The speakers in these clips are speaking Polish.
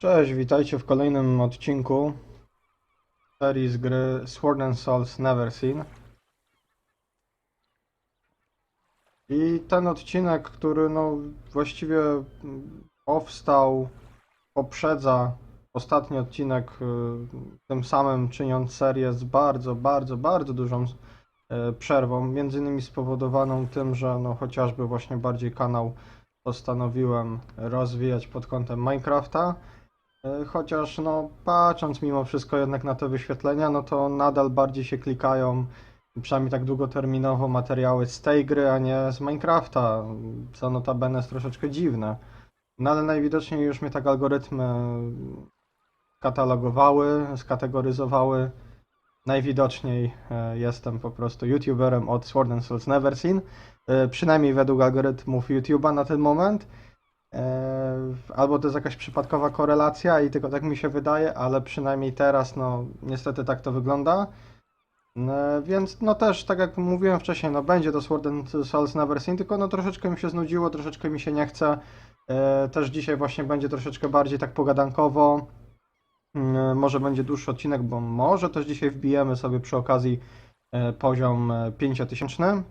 Cześć, witajcie w kolejnym odcinku serii z gry Sword and Souls Never Seen. I ten odcinek, który no właściwie powstał, poprzedza ostatni odcinek, y, tym samym czyniąc serię z bardzo, bardzo, bardzo dużą y, przerwą, między innymi spowodowaną tym, że no chociażby właśnie bardziej kanał postanowiłem rozwijać pod kątem Minecrafta. E, Chociaż no patrząc mimo wszystko jednak na te wyświetlenia, no to nadal bardziej się klikają, przynajmniej tak długoterminowo, materiały z tej gry, a nie z Minecrafta, co notabene jest troszeczkę dziwne. No ale najwidoczniej już mnie tak algorytmy katalogowały, skategoryzowały. Najwidoczniej e, jestem po prostu youtuberem od Sword and Souls Never Seen, e, przynajmniej według algorytmów YouTube'a na ten moment. E, Albo to jest jakaś przypadkowa korelacja i tylko tak mi się wydaje, ale przynajmniej teraz, no niestety tak to wygląda. E, Więc no też, tak jak mówiłem wcześniej, no będzie to Sword and Souls Never Seen, tylko no troszeczkę mi się znudziło, troszeczkę mi się nie chce. E, Też dzisiaj właśnie będzie troszeczkę bardziej tak pogadankowo. Może będzie dłuższy odcinek, bo może też dzisiaj wbijemy sobie przy okazji poziom e, 5000,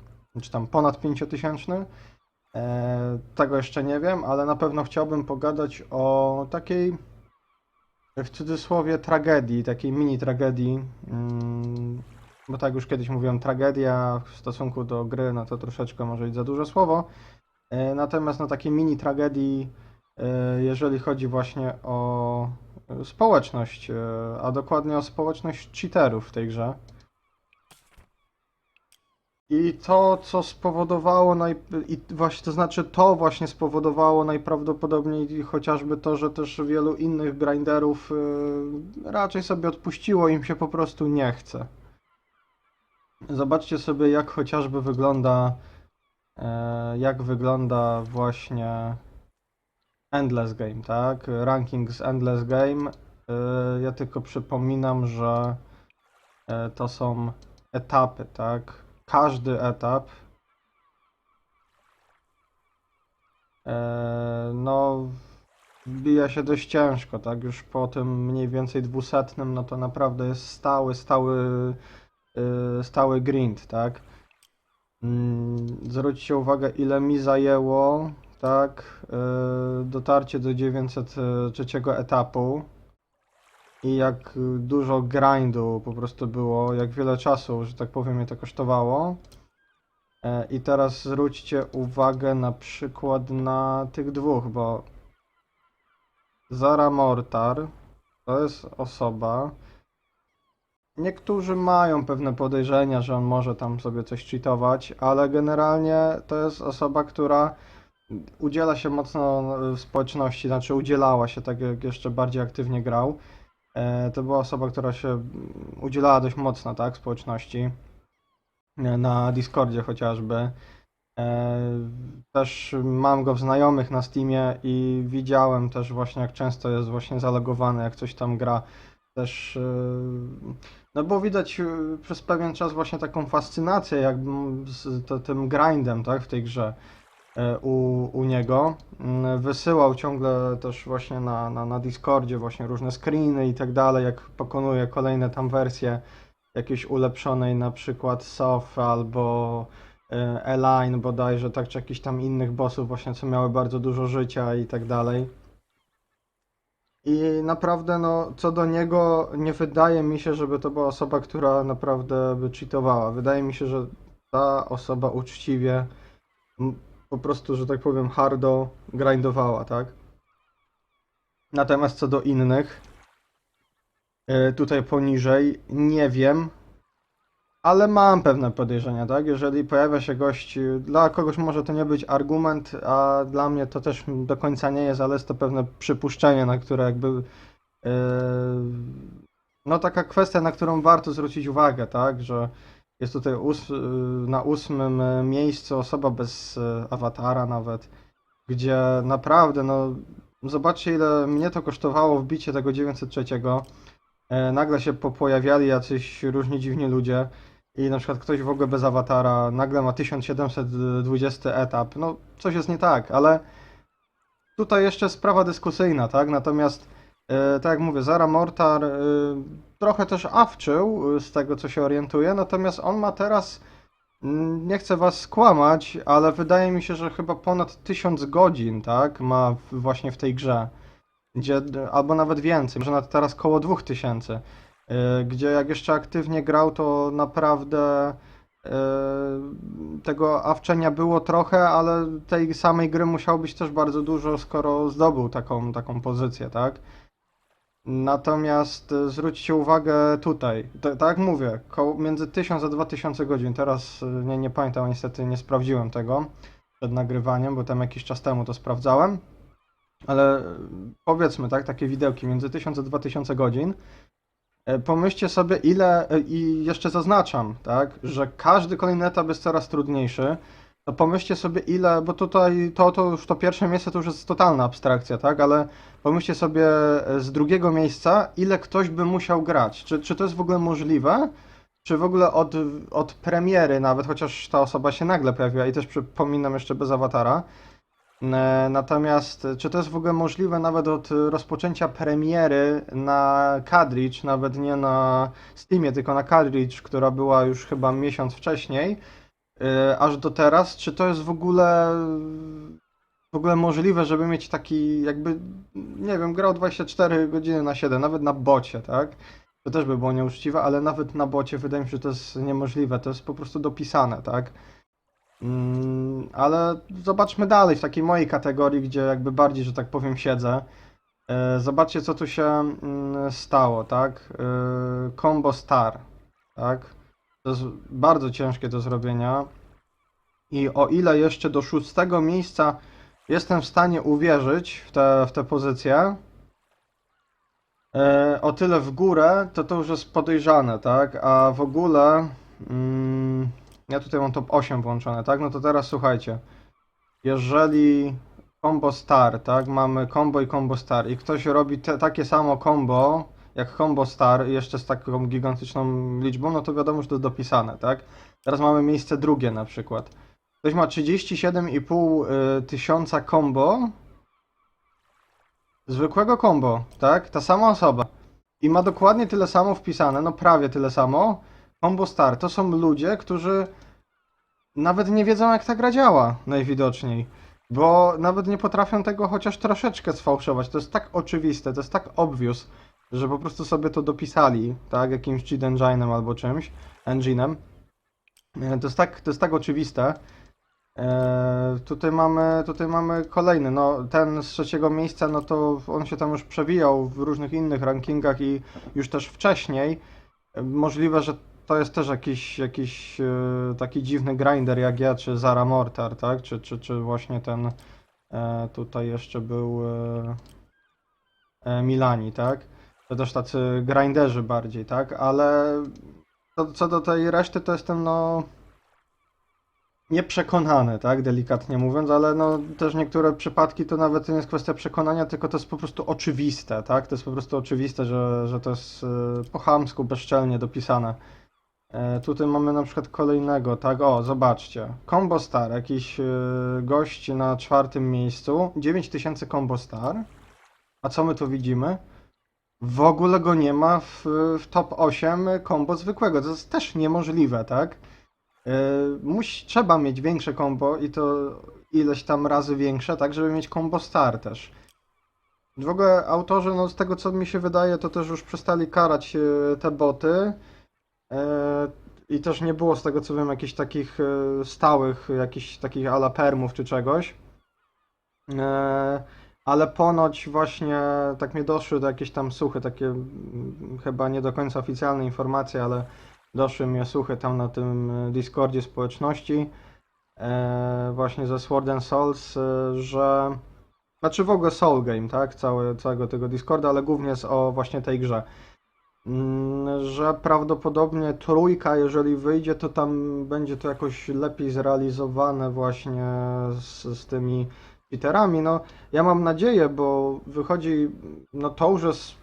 czy tam ponad 5000. E, Tego jeszcze nie wiem, ale na pewno chciałbym pogadać o takiej w cudzysłowie tragedii, takiej mini tragedii. mm, Bo tak już kiedyś mówiłem, tragedia w stosunku do gry, no to troszeczkę może być za duże słowo. E, Natomiast no takiej mini tragedii, e, jeżeli chodzi właśnie o e, społeczność, e, a dokładnie o społeczność cheaterów w tej grze. I to, co spowodowało, naj... i właśnie, to znaczy to właśnie spowodowało najprawdopodobniej chociażby to, że też wielu innych grinderów y, raczej sobie odpuściło, im się po prostu nie chce. Zobaczcie sobie, jak chociażby wygląda, e, jak wygląda właśnie Endless Game, tak? Ranking z Endless Game. Y, Ja tylko przypominam, że e, to są etapy, tak? Każdy etap e, no wbija się dość ciężko, tak? Już po tym mniej więcej dwusetnym, no to naprawdę jest stały, stały, y, stały grind, tak? Mm, Zwróćcie uwagę, ile mi zajęło, tak? y, Dotarcie do 903 etapu. I jak y, dużo grindu po prostu było, jak wiele czasu, że tak powiem, mnie to kosztowało. E, I teraz zwróćcie uwagę na przykład na tych dwóch, bo Zara Mortar to jest osoba. Niektórzy mają pewne podejrzenia, że on może tam sobie coś cheatować, ale generalnie to jest osoba, która udziela się mocno w społeczności, znaczy udzielała się tak jak jeszcze bardziej aktywnie grał. E, To była osoba, która się udzielała dość mocno, tak, społeczności. E, Na Discordzie chociażby. E, Też mam go w znajomych na Steamie i widziałem też właśnie, jak często jest właśnie zalogowany, jak coś tam gra. Też, no było widać przez pewien czas właśnie taką fascynację jakby z tym grindem, tak, w tej grze u, u niego. Mm, Wysyłał ciągle też właśnie na, na, na Discordzie właśnie różne screeny i tak dalej, jak pokonuje kolejne tam wersje jakiejś ulepszonej na przykład Sof albo e, Eline bodajże, tak, czy jakichś tam innych bossów właśnie, co miały bardzo dużo życia i tak dalej. I naprawdę, no, co do niego, nie wydaje mi się, żeby to była osoba, która naprawdę by cheatowała. Wydaje mi się, że ta osoba uczciwie po prostu, że tak powiem, hardo grindowała, tak? Natomiast co do innych, e, tutaj poniżej, nie wiem, ale mam pewne podejrzenia, tak? Jeżeli pojawia się gość, dla kogoś może to nie być argument, a dla mnie to też do końca nie jest, ale jest to pewne przypuszczenie, na które jakby. e, no, taka kwestia, na którą warto zwrócić uwagę, tak? Że jest tutaj ós- y, na ósmym e, miejscu osoba bez e, awatara nawet, gdzie naprawdę, no, zobaczcie ile mnie to kosztowało wbicie tego 903. E, Nagle się po- pojawiali jacyś różni dziwni ludzie i na przykład ktoś w ogóle bez awatara nagle ma 1720 etap. No, coś jest nie tak, ale tutaj jeszcze sprawa dyskusyjna, tak? Natomiast tak jak mówię, Zara Mortar e, trochę też awczył e, z tego, co się orientuje, natomiast on ma teraz, nie chcę was skłamać, ale wydaje mi się, że chyba ponad 1000 godzin, tak, ma właśnie w tej grze. Gdzie, albo nawet więcej, może nawet teraz koło 2000. e, Gdzie jak jeszcze aktywnie grał, to naprawdę e, tego awczenia było trochę, ale tej samej gry musiało być też bardzo dużo, skoro zdobył taką, taką pozycję, tak? Natomiast e, zwróćcie uwagę tutaj, tak jak mówię, koło, między 1000 a 2000 godzin, teraz e, nie, nie pamiętam, niestety nie sprawdziłem tego przed nagrywaniem, bo tam jakiś czas temu to sprawdzałem, ale e, powiedzmy, tak, takie widełki między 1000 a 2000 godzin, Pomyślcie sobie ile, i jeszcze zaznaczam, tak, że każdy kolejny etap jest coraz trudniejszy, to pomyślcie sobie ile, bo tutaj to, to już to pierwsze miejsce to już jest totalna abstrakcja, tak, ale pomyślcie sobie e, z drugiego miejsca, ile ktoś by musiał grać. Czy, czy to jest w ogóle możliwe? Czy w ogóle od, od premiery nawet, chociaż ta osoba się nagle pojawiła i też przypominam jeszcze bez awatara, E, Natomiast e, czy to jest w ogóle możliwe nawet od rozpoczęcia premiery na Cartridge, nawet nie na Steamie, tylko na Cartridge, która była już chyba miesiąc wcześniej, e, aż do teraz, czy to jest w ogóle w ogóle możliwe, żeby mieć taki jakby, nie wiem, grał 24 godziny na 7, nawet na bocie, tak? To też by było nieuczciwe, ale nawet na bocie wydaje mi się, że to jest niemożliwe, to jest po prostu dopisane, tak? Mm, ale zobaczmy dalej w takiej mojej kategorii, gdzie jakby bardziej, że tak powiem, siedzę. E, Zobaczcie, co tu się mm, stało, tak? E, Combo Star, tak? To jest bardzo ciężkie do zrobienia. I o ile jeszcze do szóstego miejsca jestem w stanie uwierzyć w tę w pozycję, e, o tyle w górę to to już jest podejrzane, tak? A w ogóle. Mm, ja tutaj mam top 8 włączone, tak? No to teraz słuchajcie. Jeżeli combo star, tak? Mamy combo i combo star i ktoś robi te, takie samo combo jak combo star jeszcze z taką gigantyczną liczbą, no to wiadomo, że to dopisane, tak? Teraz mamy miejsce drugie na przykład. Ktoś ma 37,5 y, tysiąca combo. Zwykłego combo, tak? Ta sama osoba. I ma dokładnie tyle samo wpisane, no prawie tyle samo. Combo Star to są ludzie, którzy nawet nie wiedzą, jak ta gra działa, najwidoczniej. Bo nawet nie potrafią tego chociaż troszeczkę sfałszować. To jest tak oczywiste, to jest tak obvious, że po prostu sobie to dopisali, tak, jakimś cheat engine'em albo czymś, engine'em. E, To jest tak, to jest tak oczywiste. E, tutaj mamy, tutaj mamy kolejny, no ten z trzeciego miejsca, no to on się tam już przewijał w różnych innych rankingach i już też wcześniej. E, Możliwe, że to jest też jakiś, jakiś e, taki dziwny grinder jak ja, czy Zara Mortar, tak? Czy, czy, czy właśnie ten e, tutaj jeszcze był e, e, Milani, tak? To też tacy grinderzy bardziej, tak? Ale to, co do tej reszty, to jestem no nieprzekonany, tak? Delikatnie mówiąc, ale no też niektóre przypadki to nawet nie jest kwestia przekonania, tylko to jest po prostu oczywiste, tak? To jest po prostu oczywiste, że, że to jest e, po chamsku, bezczelnie dopisane. E, Tutaj mamy na przykład kolejnego, tak? O, zobaczcie. Combo Star, jakiś e, gość na czwartym miejscu. 9000 Combo Star. A co my tu widzimy? W ogóle go nie ma w, w top 8 combo zwykłego. To jest też niemożliwe, tak? E, Musi, trzeba mieć większe combo i to ileś tam razy większe, tak, żeby mieć combo star też. W ogóle autorzy, no z tego co mi się wydaje, to też już przestali karać e, te boty. E, I też nie było z tego co wiem jakichś takich stałych, jakichś takich ala permów czy czegoś. Ale ponoć właśnie tak mnie doszły do jakieś tam słuchy, takie mm, chyba nie do końca oficjalne informacje, ale doszły mnie słuchy tam na tym e, Discordzie społeczności e, właśnie ze Sword and Souls, e, że znaczy w ogóle Soul Game, tak? Całe, całego tego Discorda, ale głównie jest o właśnie tej grze. Mm, Że prawdopodobnie trójka, jeżeli wyjdzie, to tam będzie to jakoś lepiej zrealizowane właśnie z, z tymi cheaterami. No, ja mam nadzieję, bo wychodzi, no to jest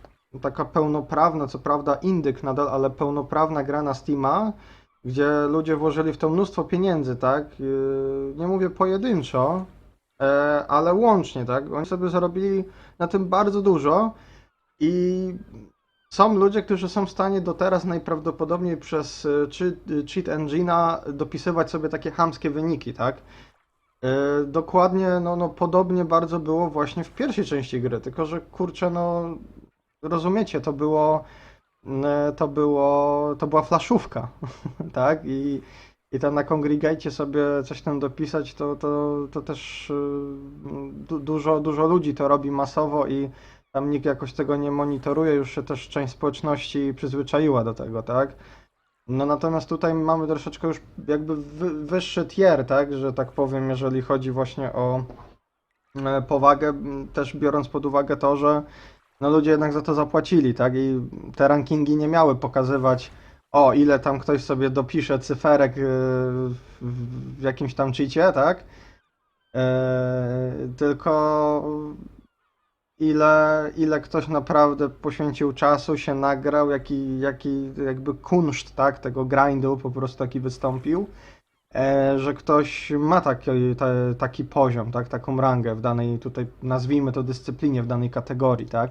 taka pełnoprawna, co prawda indyk nadal, ale pełnoprawna gra na Steama, gdzie ludzie włożyli w to mnóstwo pieniędzy, tak? Yy, Nie mówię pojedynczo, e, ale łącznie, tak? Oni sobie zarobili na tym bardzo dużo. I są ludzie, którzy są w stanie do teraz najprawdopodobniej przez y, cheat, y, cheat engine'a dopisywać sobie takie chamskie wyniki, tak? Y, Dokładnie, no, no podobnie bardzo było właśnie w pierwszej części gry, tylko że kurczę, no rozumiecie, to było e, to było, to była flaszówka, tak? I, i tam na kongregajcie sobie coś tam dopisać, to, to, to też y, du, dużo, dużo ludzi to robi masowo i tam nikt jakoś tego nie monitoruje, już się też część społeczności przyzwyczaiła do tego, tak? No natomiast tutaj mamy troszeczkę już jakby wy, wyższy tier, tak? Że tak powiem, jeżeli chodzi właśnie o e, powagę, też biorąc pod uwagę to, że no ludzie jednak za to zapłacili, tak? I te rankingi nie miały pokazywać, o ile tam ktoś sobie dopisze cyferek yy, w, jakimś tam cheacie, tak? Yy, tylko ile, ile ktoś naprawdę poświęcił czasu, się nagrał, jaki, jaki jakby kunszt, tak? Tego grindu po prostu taki wystąpił. E, że ktoś ma taki, te, taki poziom, tak, taką rangę w danej, tutaj nazwijmy to dyscyplinie, w danej kategorii, tak.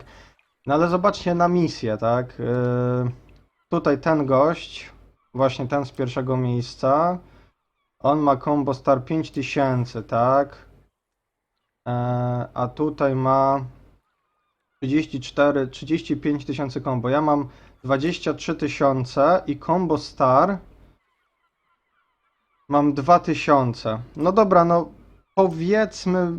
No ale zobaczcie na misję, tak. E, tutaj ten gość, właśnie ten z pierwszego miejsca, on ma combo star 5000, tak. E, a tutaj ma 34, 35 tysięcy combo. Ja mam 23 tysiące i combo star Mam 2000. No dobra, no powiedzmy,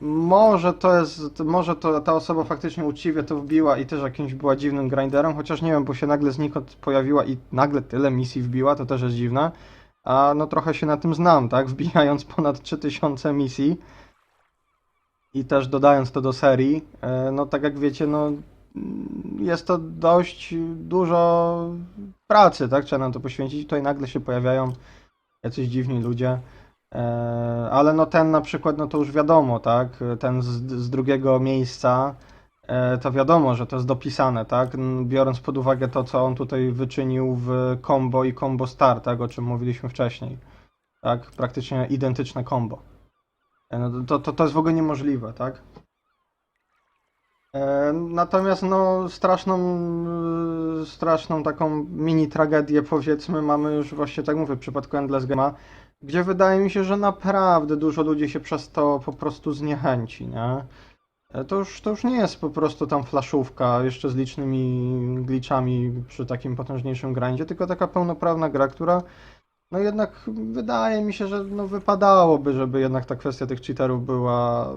może to jest, może to ta osoba faktycznie uczciwie to wbiła i też jakimś była dziwnym grinderem, chociaż nie wiem, bo się nagle znikąd pojawiła i nagle tyle misji wbiła, to też jest dziwne. A no trochę się na tym znam, tak? Wbijając ponad 3000 misji i też dodając to do serii, e, no tak jak wiecie, no jest to dość dużo pracy, tak? Trzeba nam to poświęcić. Tutaj nagle się pojawiają jacyś dziwni ludzie. E, Ale no ten na przykład, no to już wiadomo, tak? Ten z, z drugiego miejsca, e, to wiadomo, że to jest dopisane, tak? Biorąc pod uwagę to, co on tutaj wyczynił w combo i combo star, tak? O czym mówiliśmy wcześniej. Tak? Praktycznie identyczne combo. E, No to, to, to jest w ogóle niemożliwe, tak? E, Natomiast no straszną, y, straszną taką mini tragedię powiedzmy mamy już właśnie tak mówię w przypadku Endless Game'a, gdzie wydaje mi się, że naprawdę dużo ludzi się przez to po prostu zniechęci, nie? E, To już, to już nie jest po prostu tam flaszówka jeszcze z licznymi glitchami przy takim potężniejszym grindzie, tylko taka pełnoprawna gra, która no jednak wydaje mi się, że no wypadałoby, żeby jednak ta kwestia tych cheaterów była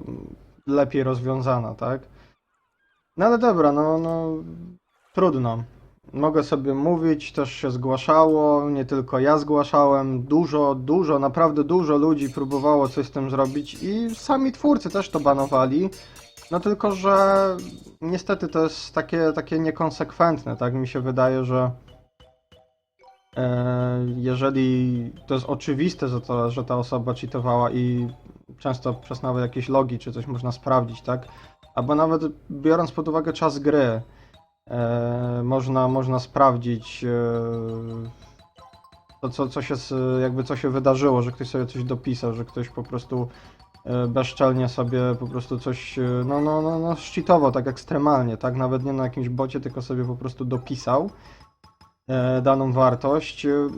lepiej rozwiązana, tak? No ale dobra, no, no trudno. Mogę sobie mówić, też się zgłaszało, nie tylko ja zgłaszałem, dużo, dużo, naprawdę dużo ludzi próbowało coś z tym zrobić i sami twórcy też to banowali. No tylko, że niestety to jest takie, takie niekonsekwentne, tak mi się wydaje, że jeżeli to jest oczywiste, że, to, że ta osoba cheatowała i często przez nawet jakieś logi czy coś można sprawdzić, tak? Albo nawet biorąc pod uwagę czas gry, e, można, można sprawdzić e, to, co, co się, jakby co się wydarzyło, że ktoś sobie coś dopisał, że ktoś po prostu e, bezczelnie sobie po prostu coś, e, no, no, no, no, szczytował tak ekstremalnie, tak? Nawet nie na jakimś bocie, tylko sobie po prostu dopisał e, daną wartość. E,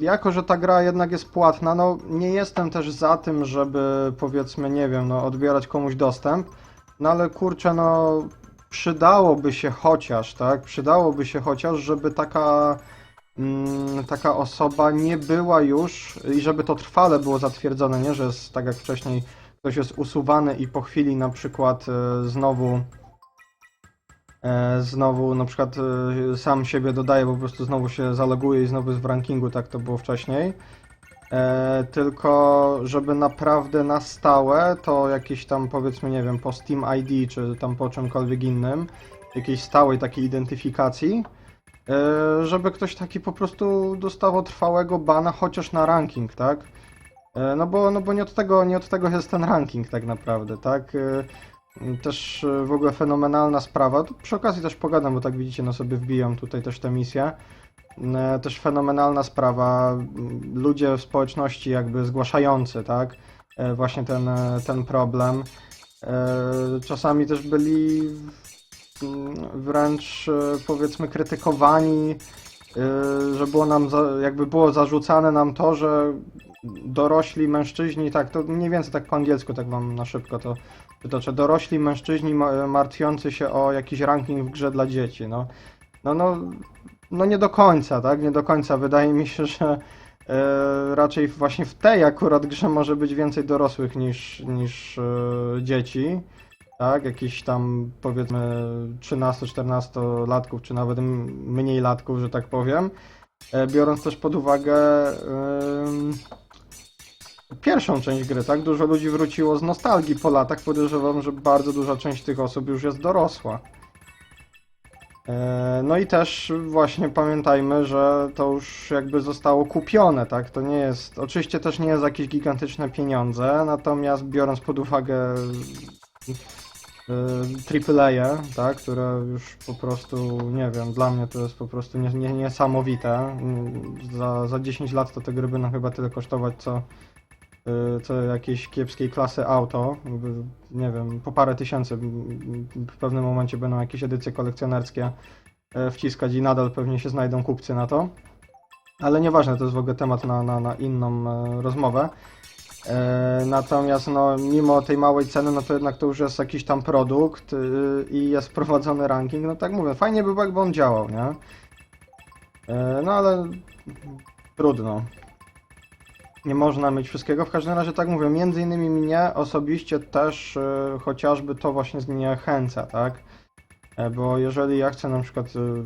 Jako, że ta gra jednak jest płatna, no nie jestem też za tym, żeby powiedzmy, nie wiem, no odbierać komuś dostęp, no ale kurczę, no przydałoby się chociaż, tak? Przydałoby się chociaż, żeby taka, mm, taka osoba nie była już i żeby to trwale było zatwierdzone, nie? Że jest tak jak wcześniej ktoś jest usuwany i po chwili na przykład e, znowu e, znowu na przykład e, sam siebie dodaje, po prostu znowu się zaloguje i znowu jest w rankingu, tak to było wcześniej. E, tylko żeby naprawdę na stałe to jakieś tam powiedzmy, nie wiem, po Steam ID czy tam po czymkolwiek innym, jakiejś stałej takiej identyfikacji, e, żeby ktoś taki po prostu dostawał trwałego bana chociaż na ranking, tak? E, no bo, no bo nie od tego, nie od tego jest ten ranking tak naprawdę, tak? Też e, w ogóle fenomenalna sprawa. Tu przy okazji też pogadam, bo tak widzicie, no sobie wbijam tutaj też tę misję. E, Też fenomenalna sprawa. m, Ludzie w społeczności jakby zgłaszający, tak? e, Właśnie ten, ten problem. Czasami też byli mm, wręcz powiedzmy krytykowani, że było nam, jakby było zarzucane nam to, że dorośli mężczyźni, tak, to mniej więcej tak po angielsku, tak wam na szybko to przytoczę, dorośli mężczyźni ma- martwiący się o jakiś ranking w grze dla dzieci, no. No, no, no nie do końca, tak, nie do końca. Wydaje mi się, że e, raczej właśnie w tej akurat grze może być więcej dorosłych niż, niż e, dzieci, tak, jakichś tam powiedzmy 13-14 latków, czy nawet mniej latków, że tak powiem, e, biorąc też pod uwagę em, pierwszą część gry, tak, dużo ludzi wróciło z nostalgii po latach, podejrzewam, że bardzo duża część tych osób już jest dorosła. E, No i też właśnie pamiętajmy, że to już jakby zostało kupione, tak? To nie jest, oczywiście też nie jest jakieś gigantyczne pieniądze, natomiast biorąc pod uwagę e, AAA, tak? Które już po prostu, nie wiem, dla mnie to jest po prostu nie, nie, niesamowite. Za, za 10 lat to te gry będą chyba tyle kosztować, co, e, co jakieś kiepskiej klasy auto. Nie wiem, po parę tysięcy w pewnym momencie będą jakieś edycje kolekcjonerskie e, wciskać i nadal pewnie się znajdą kupcy na to. Ale nieważne, to jest w ogóle temat na, na, na inną e, rozmowę. E, natomiast no, mimo tej małej ceny, no to jednak to już jest jakiś tam produkt y, i jest prowadzony ranking. No tak mówię, fajnie by było, jakby on działał, nie? No ale trudno. Nie można mieć wszystkiego. W każdym razie, tak mówię, między innymi mnie osobiście też e, chociażby to właśnie zniechęca, tak? E, Bo jeżeli ja chcę na przykład e,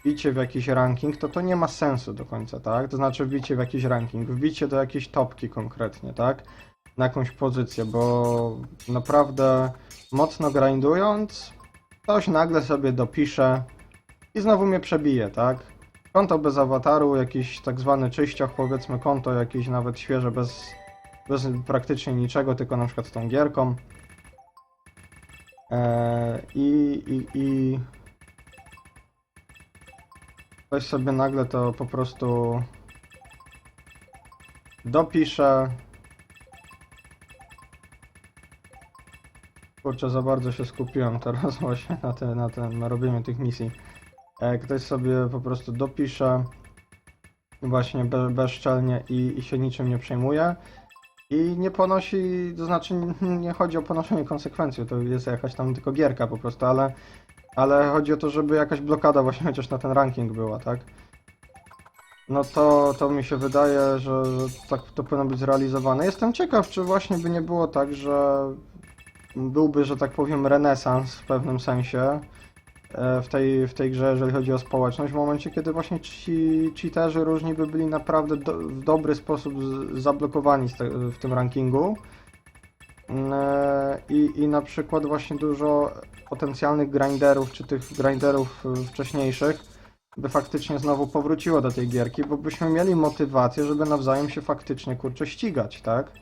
wbicie w jakiś ranking, to to nie ma sensu do końca, tak? To znaczy wbicie w jakiś ranking, wbicie do jakiejś topki konkretnie, tak? Na jakąś pozycję, bo naprawdę mocno grindując, ktoś nagle sobie dopisze i znowu mnie przebije, tak? Konto bez awataru, jakiś tak zwany czyścioch, powiedzmy konto jakieś nawet świeże, bez, bez praktycznie niczego, tylko na przykład tą gierką. Eee, I, i, I ktoś sobie nagle to po prostu dopisze. Kurczę, za bardzo się skupiłem teraz właśnie na, te, na, na robieniu tych misji. E, ktoś sobie po prostu dopisze właśnie be, bezczelnie i, i się niczym nie przejmuje. I nie ponosi, to znaczy nie- chodzi o ponoszenie konsekwencji, to jest jakaś tam tylko gierka po prostu, ale, ale chodzi o to, żeby jakaś blokada właśnie chociaż na ten ranking była, tak? No to, to mi się wydaje, że, że tak to powinno być zrealizowane. Jestem ciekaw, czy właśnie by nie było tak, że byłby, że tak powiem, renesans w pewnym sensie w tej, w tej grze, jeżeli chodzi o społeczność, w momencie, kiedy właśnie ci cheaterzy różni by byli naprawdę do, w dobry sposób z, zablokowani te, w tym rankingu. Mm, e, I, I na przykład właśnie dużo potencjalnych grinderów, czy tych grinderów e, wcześniejszych, by faktycznie znowu powróciło do tej gierki, bo byśmy mieli motywację, żeby nawzajem się faktycznie kurczę ścigać, tak?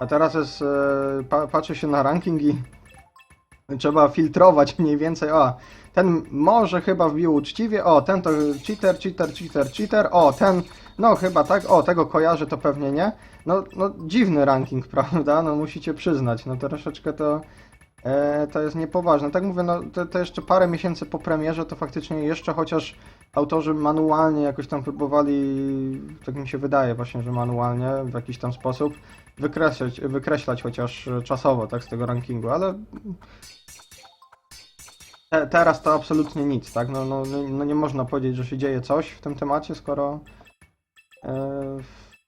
A teraz jest, e, pa, patrzy się na ranking i trzeba filtrować mniej więcej, o, ten może chyba wbił uczciwie, o, ten to cheater, cheater, cheater, cheater, o, ten, no chyba tak, o, tego kojarzy, to pewnie nie. No, no dziwny ranking, prawda, no musicie przyznać, no troszeczkę to, e, to jest niepoważne. Tak mówię, no to, to jeszcze parę miesięcy po premierze, to faktycznie jeszcze chociaż autorzy manualnie jakoś tam próbowali, tak mi się wydaje właśnie, że manualnie w jakiś tam sposób wykreślać, wykreślać chociaż czasowo tak z tego rankingu, ale te, teraz to absolutnie nic, tak? No, no, no, no nie można powiedzieć, że się dzieje coś w tym temacie, skoro e,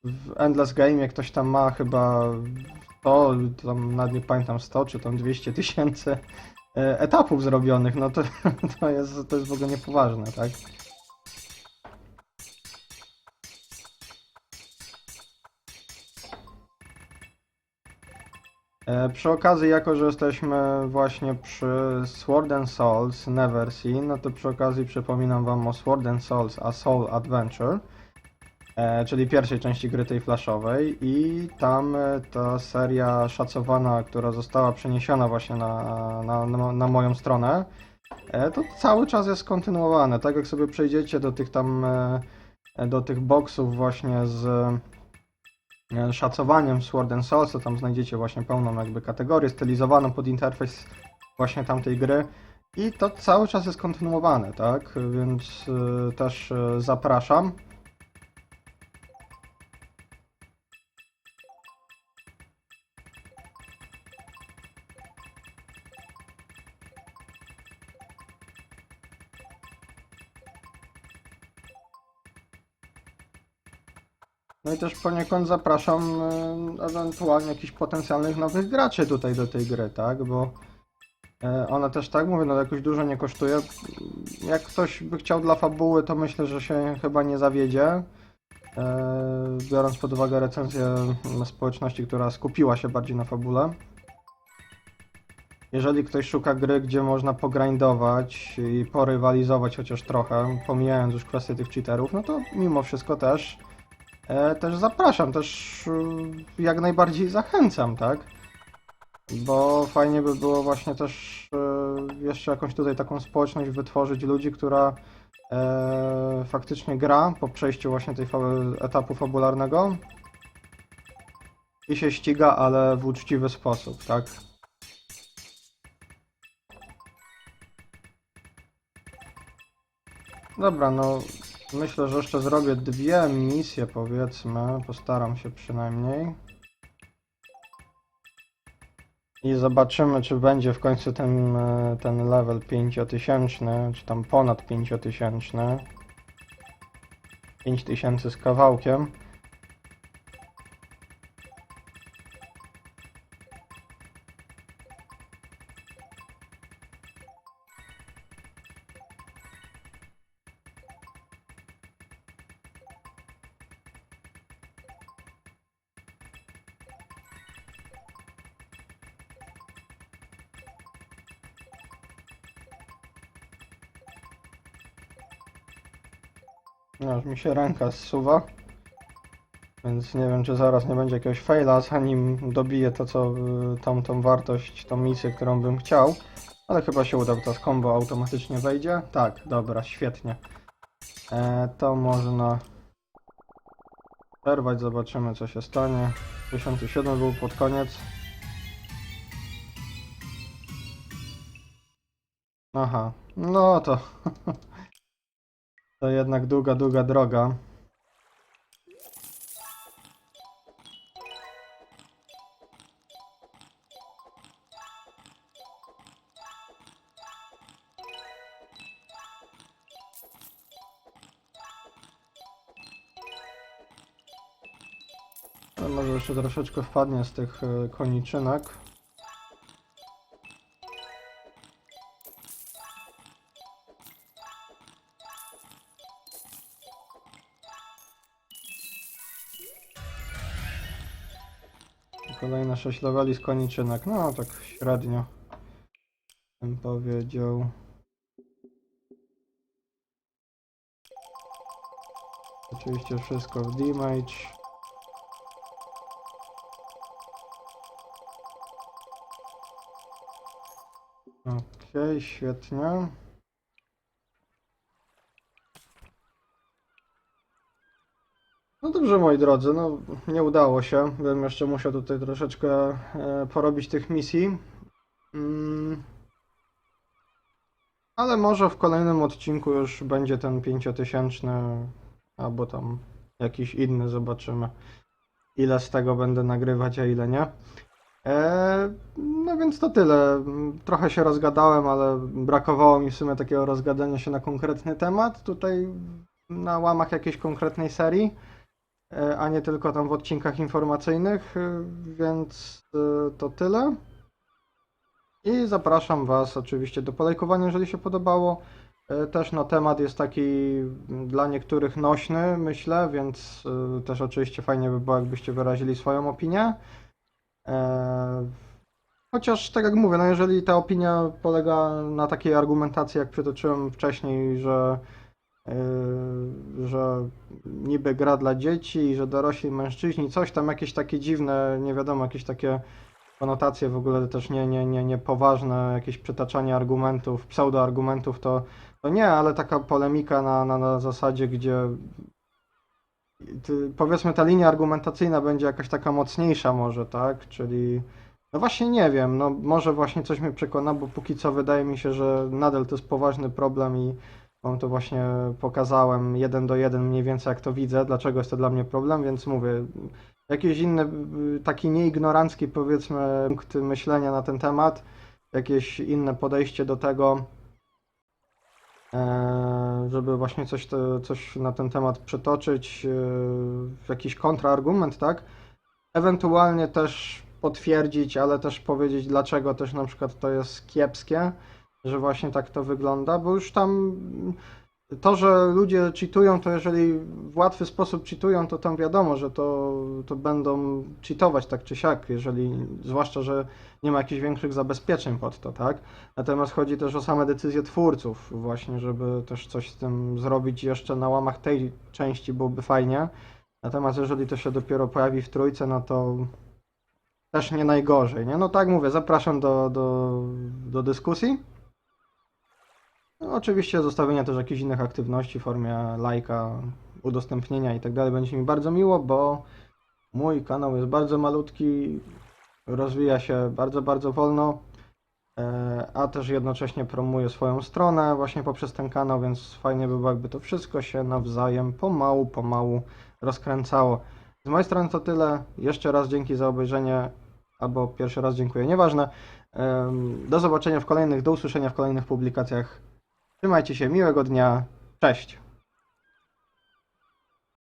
w Endless Game ktoś tam ma chyba 100, tam nawet nie pamiętam 100 czy tam 200 tysięcy e, etapów zrobionych, no to, to, jest, to jest w ogóle niepoważne, tak? Przy okazji, jako że jesteśmy właśnie przy Sword and Souls Never Seen, no to przy okazji przypominam wam o Sword and Souls A Soul Adventure, e, czyli pierwszej części gry tej flashowej i tam e, ta seria szacowana, która została przeniesiona właśnie na, na, na, moją stronę, e, to cały czas jest kontynuowane. Tak jak sobie przejdziecie do tych tam, e, do tych boksów właśnie z e, szacowaniem Sword and Souls, to tam znajdziecie właśnie pełną jakby kategorię stylizowaną pod interfejs właśnie tamtej gry. I to cały czas jest kontynuowane, tak? Więc y, też y, zapraszam. Też poniekąd zapraszam y, ewentualnie jakichś potencjalnych nowych graczy tutaj do tej gry, tak? Bo e, ona też tak mówię, no jakoś dużo nie kosztuje. Jak ktoś by chciał dla fabuły, to myślę, że się chyba nie zawiedzie. E, Biorąc pod uwagę recenzję społeczności, która skupiła się bardziej na fabule. Jeżeli ktoś szuka gry, gdzie można pogrindować i porywalizować chociaż trochę, pomijając już kwestię tych cheaterów, no to mimo wszystko też E, też zapraszam, też y, jak najbardziej zachęcam, tak? Bo fajnie by było właśnie też y, jeszcze jakąś tutaj taką społeczność wytworzyć ludzi, która e, faktycznie gra po przejściu właśnie tej etapu fabularnego i się ściga, ale w uczciwy sposób, tak? Dobra, no myślę, że jeszcze zrobię dwie misje, powiedzmy. Postaram się przynajmniej. I zobaczymy, czy będzie w końcu ten, e, ten level 5000, czy tam ponad 5000. 5000 z kawałkiem. Się ręka zsuwa. Więc nie wiem, czy zaraz nie będzie jakiegoś faila, zanim dobiję to, co y, tą, tą wartość, tą misję, którą bym chciał. Ale chyba się uda, bo to z combo automatycznie wejdzie. Tak, dobra, świetnie. E, to można przerwać, zobaczymy co się stanie. 67 był pod koniec. Aha, no to... To jednak długa, długa droga. Ale Może jeszcze troszeczkę wpadnie z tych e, koniczynek. 6 leveli z koniczynek. No, tak średnio. Bym powiedział. Oczywiście wszystko w damage. Okej, świetnie. No dobrze, moi drodzy, no nie udało się. Bym jeszcze musiał tutaj troszeczkę e, porobić tych misji. Mm. Ale może w kolejnym odcinku już będzie ten 5000 albo tam jakiś inny, zobaczymy. Ile z tego będę nagrywać, a ile nie. E, no więc to tyle. Trochę się rozgadałem, ale brakowało mi w sumie takiego rozgadania się na konkretny temat. Tutaj na łamach jakiejś konkretnej serii a nie tylko tam w odcinkach informacyjnych, e, więc e, to tyle. I zapraszam Was oczywiście do polajkowania, jeżeli się podobało. E, Też no, temat jest taki dla niektórych nośny, myślę, więc e, też oczywiście fajnie by było, jakbyście wyrazili swoją opinię. E, Chociaż tak jak mówię, no jeżeli ta opinia polega na takiej argumentacji, jak przytoczyłem wcześniej, że że niby gra dla dzieci i że dorośli mężczyźni, coś tam jakieś takie dziwne, nie wiadomo, jakieś takie konotacje w ogóle też nie, nie, nie, niepoważne, jakieś przytaczanie argumentów, pseudoargumentów, to, to nie, ale taka polemika na, na, na zasadzie, gdzie ty, powiedzmy ta linia argumentacyjna będzie jakaś taka mocniejsza może, tak? Czyli no właśnie nie wiem, no może właśnie coś mnie przekona, bo póki co wydaje mi się, że nadal to jest poważny problem i wam to właśnie pokazałem jeden do jeden mniej więcej jak to widzę, dlaczego jest to dla mnie problem, więc mówię, jakiś inny taki nieignorancki powiedzmy punkt myślenia na ten temat, jakieś inne podejście do tego, e, żeby właśnie coś, to, coś na ten temat przytoczyć, e, jakiś kontrargument, tak? Ewentualnie też potwierdzić, ale też powiedzieć, dlaczego też na przykład to jest kiepskie, że właśnie tak to wygląda, bo już tam to, że ludzie cheatują, to jeżeli w łatwy sposób cheatują, to tam wiadomo, że to, to będą cheatować tak czy siak, jeżeli, zwłaszcza, że nie ma jakichś większych zabezpieczeń pod to, tak? Natomiast chodzi też o same decyzje twórców, właśnie, żeby też coś z tym zrobić jeszcze na łamach tej części byłoby fajnie. Natomiast jeżeli to się dopiero pojawi w trójce, no to też nie najgorzej, nie? No tak mówię, zapraszam do, do, do dyskusji. No, oczywiście zostawienia też jakichś innych aktywności w formie lajka, udostępnienia i tak dalej będzie mi bardzo miło, bo mój kanał jest bardzo malutki, rozwija się bardzo, bardzo wolno, e, a też jednocześnie promuje swoją stronę właśnie poprzez ten kanał, więc fajnie by było, jakby to wszystko się nawzajem pomału, pomału rozkręcało. Z mojej strony to tyle. Jeszcze raz dzięki za obejrzenie, albo pierwszy raz dziękuję, nieważne. Do zobaczenia w kolejnych, do usłyszenia w kolejnych publikacjach. Trzymajcie się, miłego dnia, cześć.